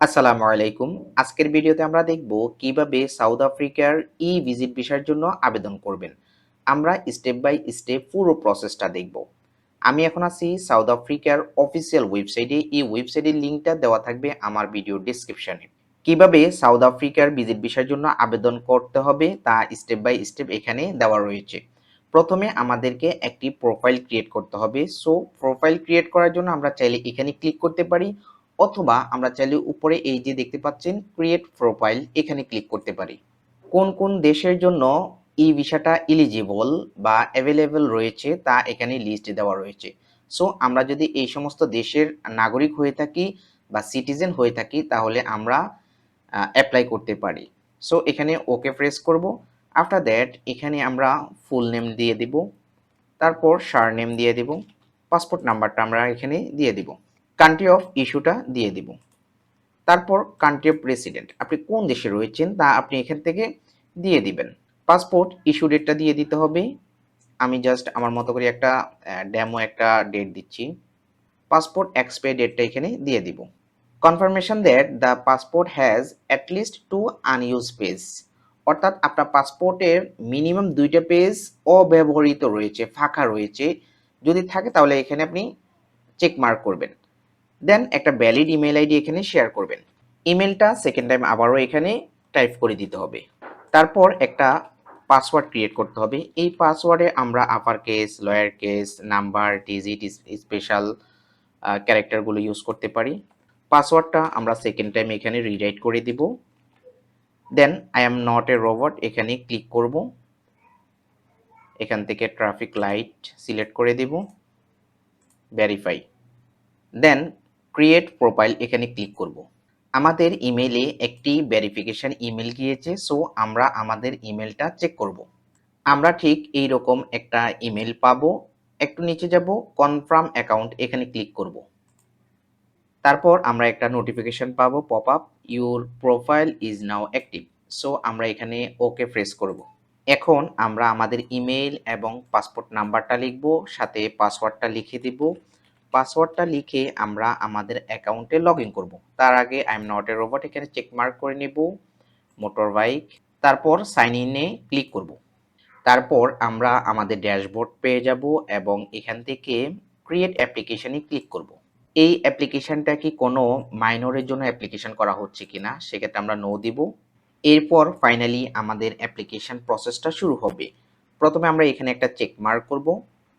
আসসালামু আলাইকুম। আজকের ভিডিওতে আমরা দেখব কীভাবে সাউথ আফ্রিকার ই ভিজিট ভিসার জন্য আবেদন করবেন। আমরা স্টেপ বাই স্টেপ পুরো প্রসেসটা দেখব। আমি এখন আছি সাউথ আফ্রিকার অফিসিয়াল ওয়েবসাইটে। এই ওয়েবসাইটের লিঙ্কটা দেওয়া থাকবে আমার ভিডিও ডিসক্রিপশনে। কীভাবে সাউথ আফ্রিকার ভিজিট ভিসার জন্য আবেদন করতে হবে তা স্টেপ বাই স্টেপ এখানে দেওয়া রয়েছে। প্রথমে আমাদেরকে একটি প্রোফাইল ক্রিয়েট করতে হবে। সো প্রোফাইল ক্রিয়েট করার জন্য আমরা চাইলে এখানে ক্লিক করতে পারি। অথবা আমরা চাইলে উপরে এই যে দেখতে পাচ্ছেন ক্রিয়েট প্রোফাইল এখানে ক্লিক করতে পারি। কোন কোন দেশের জন্য ই ভিসাটা ইলিজিবল বা অ্যাভেলেবল রয়েছে, তা এখানে লিস্ট দেওয়া রয়েছে। সো আমরা যদি এই সমস্ত দেশের নাগরিক হয়ে থাকি বা সিটিজেন হয়ে থাকি, তাহলে আমরা অ্যাপ্লাই করতে পারি। সো এখানে ওকে প্রেস করব। আফটার দ্যাট এখানে আমরা ফুল নেম দিয়ে দিব। তারপর সার নেম দিয়ে দিব। পাসপোর্ট নাম্বারটা আমরা এখানে দিয়ে দিব। কান্ট্রি অফ ইস্যুটা দিয়ে দিব। তারপর কান্ট্রি অফ রেসিডেন্ট আপনি কোন দেশে রয়েছেন তা আপনি এখান থেকে দিয়ে দিবেন। পাসপোর্ট ইস্যু ডেটটা দিয়ে দিতে হবে। আমি জাস্ট আমার মতো করে একটা ড্যামো একটা ডেট দিচ্ছি। পাসপোর্ট এক্সপায়ার ডেটটা এখানে দিয়ে দিব। Confirmation that the passport has at least two unused page অর্থাৎ আপনার পাসপোর্টের মিনিমাম দুইটা পেজ অব্যবহৃত রয়েছে, ফাঁকা রয়েছে। যদি থাকে তাহলে এখানে আপনি চেক মার্ক করবেন। দেন একটা ভ্যালিড ইমেল আইডি এখানে শেয়ার করবেন। ইমেলটা সেকেন্ড টাইম আবারও এখানে টাইপ করে দিতে হবে। তারপর একটা পাসওয়ার্ড ক্রিয়েট করতে হবে। এই পাসওয়ার্ডে আমরা upper case lower case number digit special ক্যারেক্টারগুলো use করতে পারি। পাসওয়ার্ডটা আমরা সেকেন্ড টাইম এখানে রিরাইট করে দিব। Then I am not a robot এখানে ক্লিক করব। এখান থেকে ট্রাফিক লাইট সিলেক্ট করে দেব। ভেরিফাই দেন ক্রিয়েট প্রোফাইল এখানে ক্লিক করব। আমাদের ইমেলে একটি ভেরিফিকেশন ইমেল গিয়েছে সো আমরা আমাদের ইমেলটা চেক করব। আমরা ঠিক এই রকম একটা ইমেল পাবো। একটু নিচে যাব কনফার্ম অ্যাকাউন্ট এখানে ক্লিক করব। তারপর আমরা একটা নোটিফিকেশন পাবো pop up your profile is now active so আমরা এখানে ওকে প্রেস করব। এখন আমরা আমাদের ইমেল এবং পাসপোর্ট নাম্বারটা লিখব, সাথে পাসওয়ার্ডটা লিখে দিব। পাসওয়ার্ডটা লিখে আমরা আমাদের অ্যাকাউন্টে লগ ইন করব। তার আগে I am not a robot এখানে চেক মার্ক করে নেব মোটর বাইক তারপর সাইন ইনে ক্লিক করব। তারপর আমরা আমাদের ড্যাশবোর্ড পেয়ে যাব এবং এখান থেকে ক্রিয়েট অ্যাপ্লিকেশানে ক্লিক করব। এই অ্যাপ্লিকেশনটা কি কোনো মাইনরের জন্য অ্যাপ্লিকেশন করা হচ্ছে কিনা সেক্ষেত্রে আমরা নো দিব। এরপর ফাইনালি আমাদের অ্যাপ্লিকেশন প্রসেসটা শুরু হবে। প্রথমে আমরা এখানে একটা চেক মার্ক করব।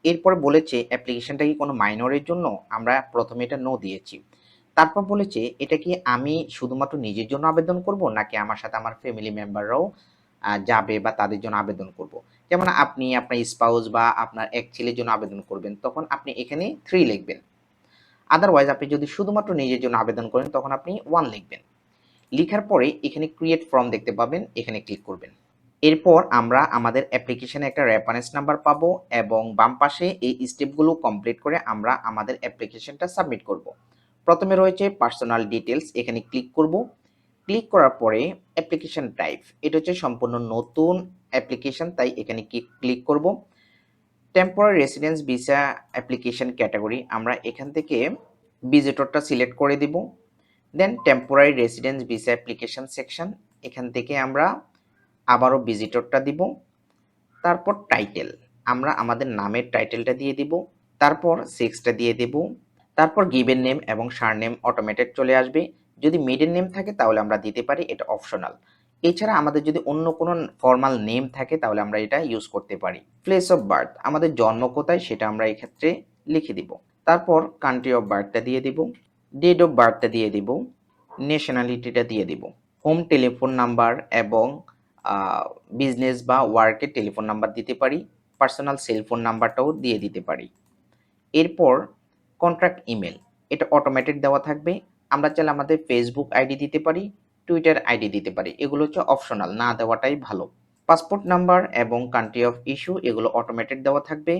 এরপর বলেছে, অ্যাপ্লিকেশনটা কি কোনো মাইনরের জন্য? আমরা প্রথমে এটা নো দিয়েছি। তারপর বলেছে, এটা কি আমি শুধুমাত্র নিজের জন্য আবেদন করব, নাকি আমার সাথে আমার ফ্যামিলি মেম্বাররাও যাবে বা তাদের জন্য আবেদন করব? যেমন আপনি আপনার স্পাউস বা আপনার এক ছেলের জন্য আবেদন করবেন, তখন আপনি এখানে থ্রি লিখবেন। আদারওয়াইজ আপনি যদি শুধুমাত্র নিজের জন্য আবেদন করেন, তখন আপনি ওয়ান লিখবেন। লিখার পরে এখানে ক্রিয়েট ফর্ম দেখতে পাবেন, এখানে ক্লিক করবেন। এরপর আমরা আমাদের অ্যাপ্লিকেশানে একটা রেফারেন্স নাম্বার পাবো এবং বাম পাশে এই স্টেপগুলো কমপ্লিট করে আমরা আমাদের অ্যাপ্লিকেশনটা সাবমিট করব। প্রথমে রয়েছে পার্সোনাল ডিটেলস এখানে ক্লিক করব। ক্লিক করার পরে অ্যাপ্লিকেশন টাইপ এটা হচ্ছে সম্পূর্ণ নতুন অ্যাপ্লিকেশন তাই এখানে ক্লিক করব। Temporary residence visa application category আমরা এখান থেকে ভিজিটরটা সিলেক্ট করে দিব। Then temporary residence visa application section এখান থেকে আমরা আবারও ভিজিটরটা দিব। তারপর টাইটেল আমরা আমাদের নামের টাইটেলটা দিয়ে দিব। তারপর সিক্সটা দিয়ে দেব। তারপর গিভেন নেম এবং সার নেম অটোমেটেড চলে আসবে। যদি মিডেন নেম থাকে তাহলে আমরা দিতে পারি, এটা অপশনাল এছাড়া আমাদের যদি অন্য কোনো ফর্মাল নেম থাকে তাহলে আমরা এটা ইউজ করতে পারি। প্লেস অফ বার্থ আমাদের জন্ম কোথায় সেটা আমরা এক্ষেত্রে লিখে দিব। তারপর কান্ট্রি অফ বার্থটা দিয়ে দিব। ডেট অফ বার্থটা দিয়ে দিব। ন্যাশনালিটিটা দিয়ে দিব। হোম টেলিফোন নাম্বার এবং বিজনেস বা ওয়ার্কের টেলিফোন নাম্বার দিতে পারি পার্সোনাল সেলফোন নাম্বারটাও দিয়ে দিতে পারি। এরপর কন্ট্রাক্ট ইমেল এটা অটোমেটেড দেওয়া থাকবে। আমরা চাইলে আমাদের ফেসবুক আইডি দিতে পারি টুইটার আইডি দিতে পারি, এগুলো হচ্ছে অপশনাল না দেওয়াটাই ভালো। পাসপোর্ট নাম্বার এবং কান্ট্রি অফ ইস্যু এগুলো অটোমেটেড দেওয়া থাকবে।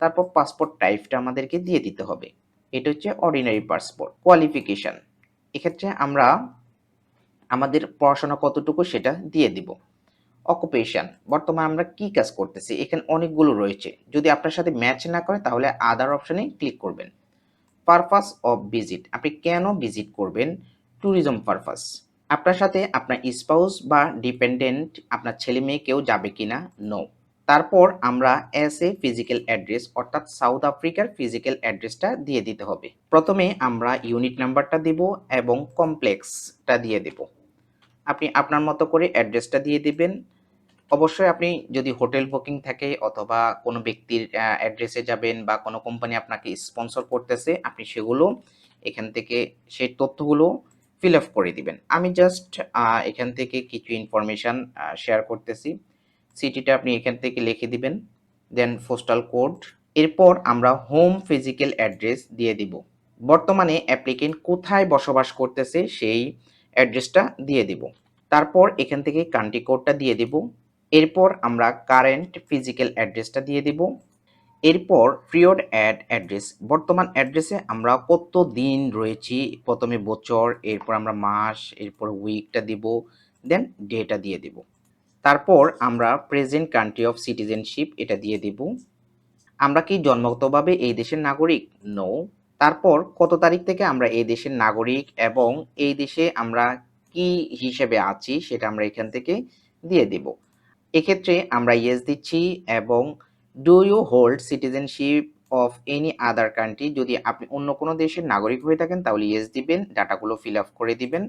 তারপর পাসপোর্ট টাইপটা আমাদেরকে দিয়ে দিতে হবে। এটা হচ্ছে অর্ডিনারি পাসপোর্ট কোয়ালিফিকেশান এক্ষেত্রে আমরা আমাদের পড়াশোনা কতটুকু সেটা দিয়ে দিব। অকুপেশন বর্তমানে আমরা কি কাজ করতেছি, এখানে অনেকগুলো রয়েছে। যদি আপনার সাথে ম্যাচ না করে, তাহলে আদার অপশনে ক্লিক করবেন। পারপাস অফ ভিজিট আপনি কেন ভিজিট করবেন? ট্যুরিজম পারপাস আপনার সাথে আপনার স্পাউস বা ডিপেন্ডেন্ট আপনার ছেলে মেয়ে কেউ যাবে কিনা? নো তারপর আমরা এস এ ফিজিক্যাল অ্যাড্রেস অর্থাৎ সাউথ আফ্রিকার ফিজিক্যাল অ্যাড্রেসটা দিয়ে দিতে হবে। প্রথমে আমরা ইউনিট নাম্বারটা দিব এবং কমপ্লেক্সটা দিয়ে দেব। আপনি আপনার মতো করে অ্যাড্রেসটা দিয়ে দিবেন। অবশ্যই আপনি যদি হোটেল বুকিং থাকে অথবা কোনো ব্যক্তির অ্যাড্রেসে যাবেন বা কোনো কোম্পানি আপনাকে স্পন্সর করতেছে, আপনি সেগুলো এখান থেকে সেই তথ্যগুলো ফিল আপ করে দিবেন। আমি জাস্ট এখান থেকে কিছু ইনফরমেশান শেয়ার করতেছি। সিটিটা আপনি এখান থেকে লিখে দিবেন দেন পোস্টাল কোড এরপর আমরা হোম ফিজিক্যাল অ্যাড্রেস দিয়ে দিব। বর্তমানে অ্যাপ্লিকেন্ট কোথায় বসবাস করতেছে সেই অ্যাড্রেসটা দিয়ে দিব। তারপর এখান থেকে কান্ট্রি কোডটা দিয়ে দিব। এরপর আমরা কারেন্ট ফিজিক্যাল অ্যাড্রেসটা দিয়ে দিব। এরপর পিরিয়ড অ্যাড অ্যাড্রেস বর্তমান অ্যাড্রেসে আমরা কত দিন রয়েছি, প্রথমে বছর, এরপর আমরা মাস, এরপর উইকটা দিব দেন ডেটা দিয়ে দিব। তারপর আমরা প্রেজেন্ট কান্ট্রি অফ সিটিজেনশিপ এটা দিয়ে দিব। আমরা কি জন্মগতভাবে এই দেশের নাগরিক? নো তারপর কত তারিখ থেকে আমরা এই দেশের নাগরিক এবং এই দেশে আমরা কি হিসেবে আছি সেটা আমরা এখান থেকে দিয়ে দেব। এক্ষেত্রে আমরা ইয়েস দিচ্ছি এবং do you hold citizenship of any other country যদি আপনি অন্য কোনো দেশের নাগরিক হয়ে থাকেন, তাহলে ইয়েস দিবেন, ডাটাগুলো ফিল আপ করে দিবেন।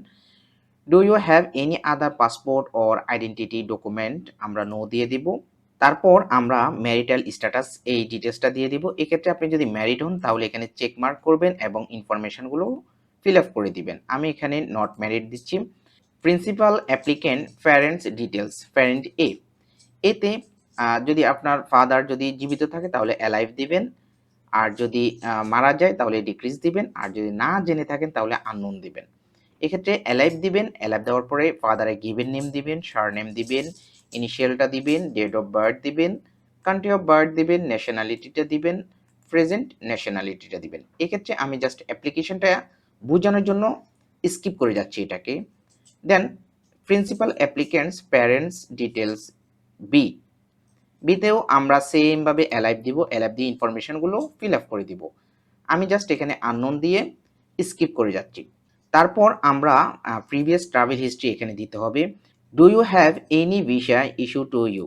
Do you have any other passport or identity document আমরা নো দিয়ে দিব। তারপর আমরা ম্যারিটাল স্ট্যাটাস এই ডিটেলসটা দিয়ে দিব। এক্ষেত্রে আপনি যদি ম্যারিড হন, তাহলে এখানে চেক মার্ক করবেন এবং ইনফরমেশনগুলো ফিল আপ করে দিবেন। আমি এখানে নট ম্যারিড দিচ্ছি। Principal applicant parents details parent A এতে যদি আপনার ফাদার যদি জীবিত থাকে, তাহলে অ্যালাইভ দিবেন। আর যদি মারা যায়, তাহলে ডিক্রিজ দিবেন। আর যদি না জেনে থাকেন, তাহলে আননোন দিবেন। এক্ষেত্রে অ্যালাইভ দিবেন। অ্যালাইভ দেওয়ার পরে ফাদারে গিভেন নেম দিবেন সার নেম দিবেন ইনিশিয়ালটা দিবেন ডেট অফ বার্থ দিবেন কান্ট্রি অফ বার্থ দিবেন ন্যাশনালিটিটা দিবেন প্রেজেন্ট ন্যাশনালিটিটা দিবেন। এক্ষেত্রে আমি জাস্ট অ্যাপ্লিকেশনটা বোঝানোর জন্য স্কিপ করে যাচ্ছি এটাকে। Then principal applicants parents details B বিতেও আমরা সেমভাবে অ্যালাইভ দিব অ্যালাইভ দিয়ে ইনফরমেশনগুলো ফিল আপ করে দিব। আমি জাস্ট এখানে আননোন দিয়ে স্কিপ করে যাচ্ছি। তারপর আমরা প্রিভিয়াস ট্রাভেল হিস্ট্রি এখানে দিতে হবে। Do you have any visa issue to you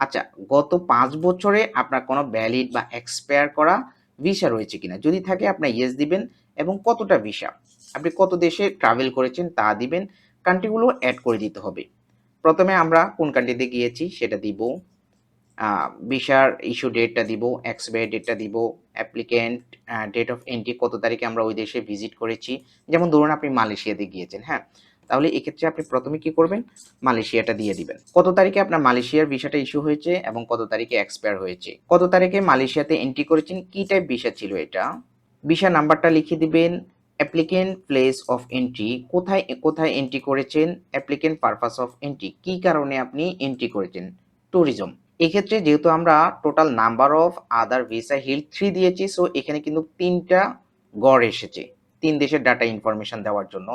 আচ্ছা গত পাঁচ বছরে আপনার কোনো ভ্যালিড বা এক্সপায়ার করা ভিসা রয়েছে কিনা? যদি থাকে, আপনার ইয়েস দিবেন এবং কতটা ভিসা আপনি কত দেশে ট্রাভেল করেছেন তা দিবেন। কান্ট্রিগুলো অ্যাড করে দিতে হবে। প্রথমে আমরা কোন কান্ট্রিতে গিয়েছি সেটা দিব ভিসার ইস্যু ডেটটা দিব এক্সপায়ার ডেটটা দিব অ্যাপ্লিকেন্ট ডেট অফ এন্ট্রি কত তারিখে আমরা ওই দেশে ভিজিট করেছি। যেমন ধরুন আপনি মালয়েশিয়াতে গিয়েছেন হ্যাঁ? তাহলে এক্ষেত্রে আপনি প্রথমে কি করবেন? মালয়েশিয়াটা দিয়ে দিবেন। কত তারিখে আপনার মালয়েশিয়ার ভিসাটা ইস্যু হয়েছে এবং কত তারিখে এক্সপায়ার হয়েছে? কত তারিখে মালয়েশিয়াতে এন্ট্রি করেছেন? কি টাইপ ভিসা ছিল এটা? ভিসা নাম্বারটা লিখে দিবেন অ্যাপ্লিকেন্ট প্লেস অফ এন্ট্রি কোথায় কোথায় এন্ট্রি করেছেন অ্যাপ্লিকেন্ট পারপাস অফ এন্ট্রি কি কারণে আপনি এন্ট্রি করেছেন? ট্যুরিজম এক্ষেত্রে যেহেতু আমরা total number of other visa hill three দিয়েছি সো এখানে কিন্তু তিনটা গড় এসেছে, তিন দেশের ডাটা ইনফরমেশন দেওয়ার জন্য।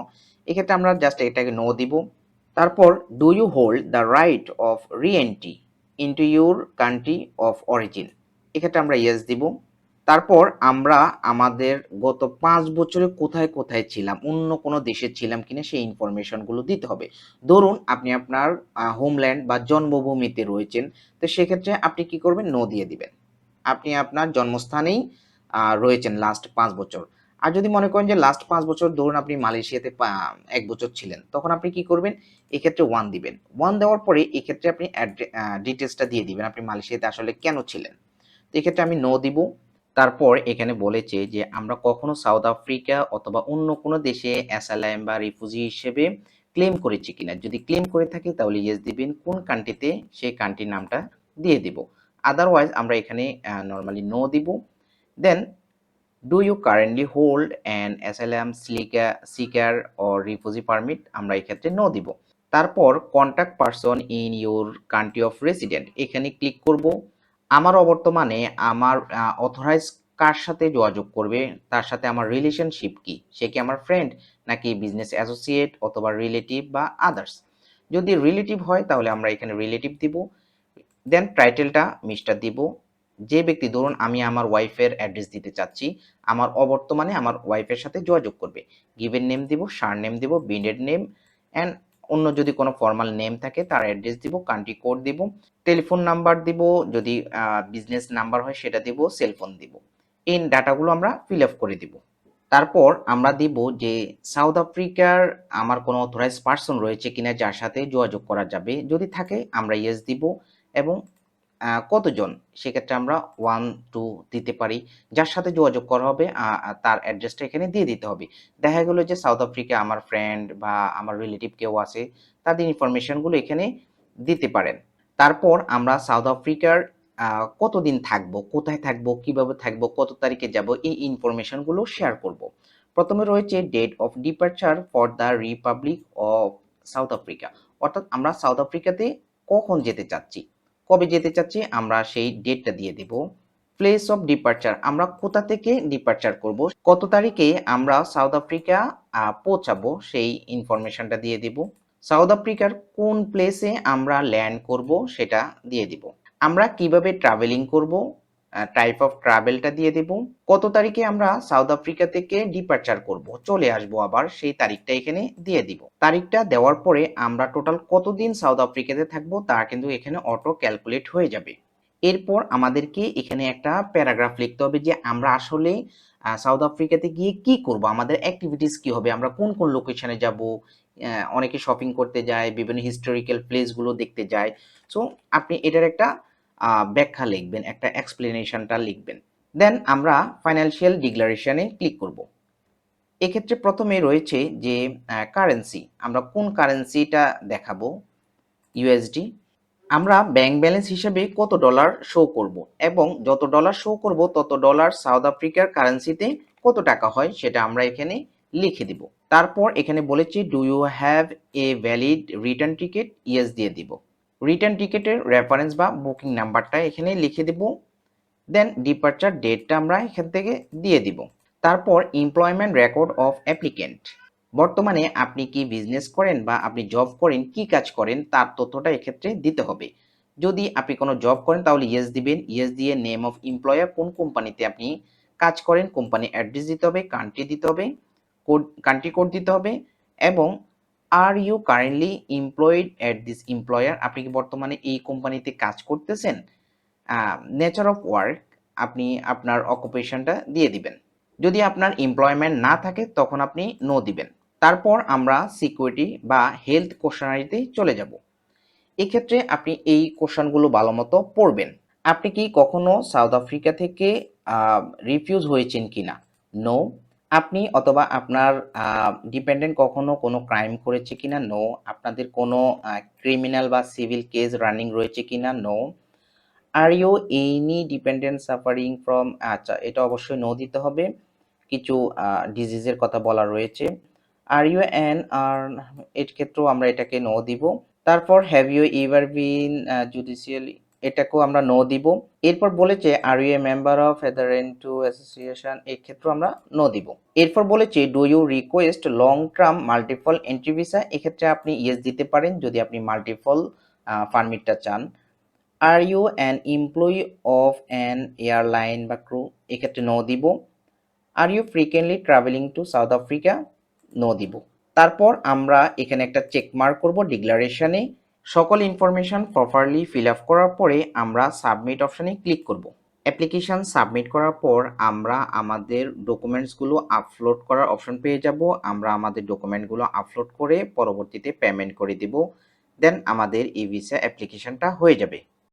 এক্ষেত্রে আমরা জাস্ট এটাকে নো দিব। তারপর do you hold the right of reentry into your country of origin এক্ষেত্রে আমরা ইয়েস দিব। তারপর আমরা আমাদের গত পাঁচ বছরে কোথায় কোথায় ছিলাম, অন্য কোনো দেশে ছিলাম কিনা সেই ইনফরমেশনগুলো দিতে হবে। ধরুন আপনি আপনার হোমল্যান্ড বা জন্মভূমিতে রয়েছেন, তো সেক্ষেত্রে আপনি কি করবেন? নো দিয়ে দিবেন। আপনি আপনার জন্মস্থানেই রয়েছেন লাস্ট পাঁচ বছর। আর যদি মনে করেন যে লাস্ট পাঁচ বছর ধরুন আপনি মালয়েশিয়াতে এক বছর ছিলেন, তখন আপনি কি করবেন? এক্ষেত্রে ওয়ান দিবেন। ওয়ান দেওয়ার পরে এক্ষেত্রে আপনি ডিটেলসটা দিয়ে দিবেন, আপনি মালয়েশিয়াতে আসলে কেন ছিলেন? তো এক্ষেত্রে আমি নো দিব। তারপর এখানে বলেছে যে, আমরা কখনো সাউথ আফ্রিকা অথবা অন্য কোনো দেশে অ্যাসালাইম বা রিফিউজি হিসেবে ক্লেম করেছি কিনা। যদি ক্লেম করে থাকি তাহলে ইয়েস দিবেন। কোন কান্ট্রিতে সেই কান্ট্রির নামটা দিয়ে দিব। আদারওয়াইজ আমরা এখানে নর্মালি নো দিব। Then do you currently hold an asylum silica seeker or refugee permit আমরা এক্ষেত্রে নো দিব। তারপর contact person in your country of resident এখানে ক্লিক করব। আমার অবর্তমানে আমার অথরাইজ কার সাথে যোগাযোগ করবে? তার সাথে আমার রিলেশনশিপ কি? সে কি আমার ফ্রেন্ড নাকি বিজনেস অ্যাসোসিয়েট অথবা রিলেটিভ বা আদার্স যদি রিলেটিভ হয়, তাহলে আমরা এখানে রিলেটিভ দিব। দেন টাইটেলটা মিস্টার দিব। যে ব্যক্তি, ধরুন আমি আমার ওয়াইফের অ্যাড্রেস দিতে চাচ্ছি, আমার অবর্তমানে আমার ওয়াইফের সাথে যোগাযোগ করবে। গিভেন নেম দিব সার নেম দিব বিনেড নেম অ্যান্ড অন্য যদি কোনো ফর্মাল নেম থাকে, তার অ্যাড্রেস দিব কান্ট্রি কোড দিব টেলিফোন নাম্বার দিব, যদি বিজনেস নাম্বার হয় সেটা দিব সেলফোন দিব। এই ডাটাগুলো আমরা ফিল আপ করে দিব। তারপর আমরা দিব যে সাউথ আফ্রিকার আমার কোনো অথরাইজ পার্সন রয়েছে কিনা, যার সাথে যোগাযোগ করা যাবে। যদি থাকে, আমরা ইয়েস দিব এবং কতজন? সেক্ষেত্রে আমরা ওয়ান টু দিতে পারি। যার সাথে যোগাযোগ করা হবে তার অ্যাড্রেসটা এখানে দিয়ে দিতে হবে। দেখা গেলো যে সাউথ আফ্রিকা আমার ফ্রেন্ড বা আমার রিলেটিভ কেউ আছে, তাদের ইনফরমেশনগুলো এখানে দিতে পারেন। তারপর আমরা সাউথ আফ্রিকার কতদিন থাকব, কোথায় থাকব, কীভাবে থাকব, কত তারিখে যাব, এই ইনফরমেশনগুলো শেয়ার করব। প্রথমে রয়েছে date of departure for the Republic of South Africa অর্থাৎ আমরা সাউথ আফ্রিকাতে কখন যেতে চাচ্ছি? কবে যেতে চাচ্ছি, আমরা সেই ডেটটা দিয়ে দেব। প্লেস অফ ডিপার্চার আমরা কোথা থেকে ডিপার্চার করব, কত তারিখে আমরা সাউথ আফ্রিকা পৌঁছাবো, সেই ইনফরমেশনটা দিয়ে দিব। সাউথ আফ্রিকার কোন প্লেসে আমরা ল্যান্ড করব, সেটা দিয়ে দিব। আমরা কীভাবে ট্রাভেলিং করব টাইপ অফ ট্রাভেলটা দিয়ে দেব। কত তারিখে আমরা সাউথ আফ্রিকা থেকে ডিপারচার করব? চলে আসব আবার, সেই তারিখটা এখানে দিয়ে দিব। তারিখটা দেওয়ার পরে আমরা টোটাল কতদিন সাউথ আফ্রিকাতে থাকব, তা কিন্তু এখানে অটো ক্যালকুলেট হয়ে যাবে। এরপর আমাদেরকে এখানে একটা প্যারাগ্রাফ লিখতে হবে যে আমরা আসলে সাউথ আফ্রিকাতে গিয়ে কি করব? আমাদের অ্যাক্টিভিটিস কি হবে? আমরা কোন কোন লোকেশনে যাব? অনেকে শপিং করতে যায়, বিভিন্ন হিস্টোরিক্যাল প্লেসগুলো দেখতে যায়। সো আপনি এটার একটা ব্যাখ্যা লিখবেন, একটা এক্সপ্লেনেশনটা লিখবেন। দেন আমরা ফাইন্যান্সিয়াল ডিক্লারেশনে ক্লিক করব। এক্ষেত্রে প্রথমে রয়েছে যে কারেন্সি আমরা কোন কারেন্সিটা দেখাবো? ইউএসডি আমরা ব্যাংক ব্যালেন্স হিসেবে কত ডলার শো করব এবং যত ডলার শো করব, তত ডলার সাউথ আফ্রিকার কারেন্সিতে কত টাকা হয় সেটা আমরা এখানে লিখে দিব। তারপর এখানে বলেছি do you have a valid return ticket yes দিয়ে দিব। রিটার্ন টিকিটের রেফারেন্স বা বুকিং নাম্বারটা এখানে লিখে দেব। দেন ডিপার্চার ডেটটা আমরা এখান থেকে দিয়ে দিব। তারপর এমপ্লয়মেন্ট রেকর্ড অফ অ্যাপ্লিকেন্ট বর্তমানে আপনি কি বিজনেস করেন বা আপনি জব করেন, কি কাজ করেন, তার তথ্যটা এক্ষেত্রে দিতে হবে। যদি আপনি কোনো জব করেন, তাহলে ইয়েস দিবেন। ইয়েস দিয়ে নেম অফ এমপ্লয়ার কোন কোম্পানিতে আপনি কাজ করেন কোম্পানি অ্যাড্রেস দিতে হবে কান্ট্রি দিতে হবে কোড কান্ট্রি কোড দিতে হবে, এবং are you currently employed at this employer আপনি কি বর্তমানে এই কোম্পানিতে কাজ করতেছেন? নেচার অফ ওয়ার্ক আপনি আপনার অকুপেশনটা দিয়ে দিবেন। যদি আপনার এমপ্লয়মেন্ট না থাকে, তখন আপনি নো দিবেন। তারপর আমরা সিকিউরিটি বা হেলথ কোশ্চেনারিতে চলে যাব। এক্ষেত্রে আপনি এই কোশ্চেনগুলো ভালো মতো পড়বেন। আপনি কি কখনো সাউথ আফ্রিকা থেকে রিফিউজ হয়েছেন কিনা? নো আপনি অথবা আপনার ডিপেন্ডেন্ট কখনো কোনো ক্রাইম করেছে কিনা? নো আপনাদের কোনো ক্রিমিনাল বা সিভিল কেস রানিং রয়েছে কিনা? No are you any dependent suffering from আচ্ছা এটা অবশ্যই নো দিতে হবে। কিছু ডিজিজের কথা বলা রয়েছে। আর ইউ অ্যান আর এর ক্ষেত্রেও আমরা এটাকে নো দিব। তারপর have you ever been judicially এটাকেও আমরা নো দিব। এরপর বলেছে are you a member of ফেদারেন two association এই ক্ষেত্রে আমরা নো দিব। এরপর বলেছে do you request long term multiple entry visa এক্ষেত্রে আপনি ইয়েস দিতে পারেন যদি আপনি মাল্টিপল পারমিটটা চান। Are you an employee of an airline বা ক্রু এক্ষেত্রে নো দিব। Are you frequently travelling to South Africa no দিব। তারপর আমরা এখানে একটা চেক মার্ক করব ডিক্লারেশনে সকল ইনফরমেশান প্রপারলি ফিল আপ করার পরে আমরা সাবমিট অপশানে ক্লিক করব। অ্যাপ্লিকেশান সাবমিট করার পর আমরা আমাদের ডকুমেন্টসগুলো আপলোড করার অপশান পেয়ে যাব। আমরা আমাদের ডকুমেন্টগুলো আপলোড করে পরবর্তীতে পেমেন্ট করে দিব। দেন আমাদের এই ভিসা অ্যাপ্লিকেশানটা হয়ে যাবে।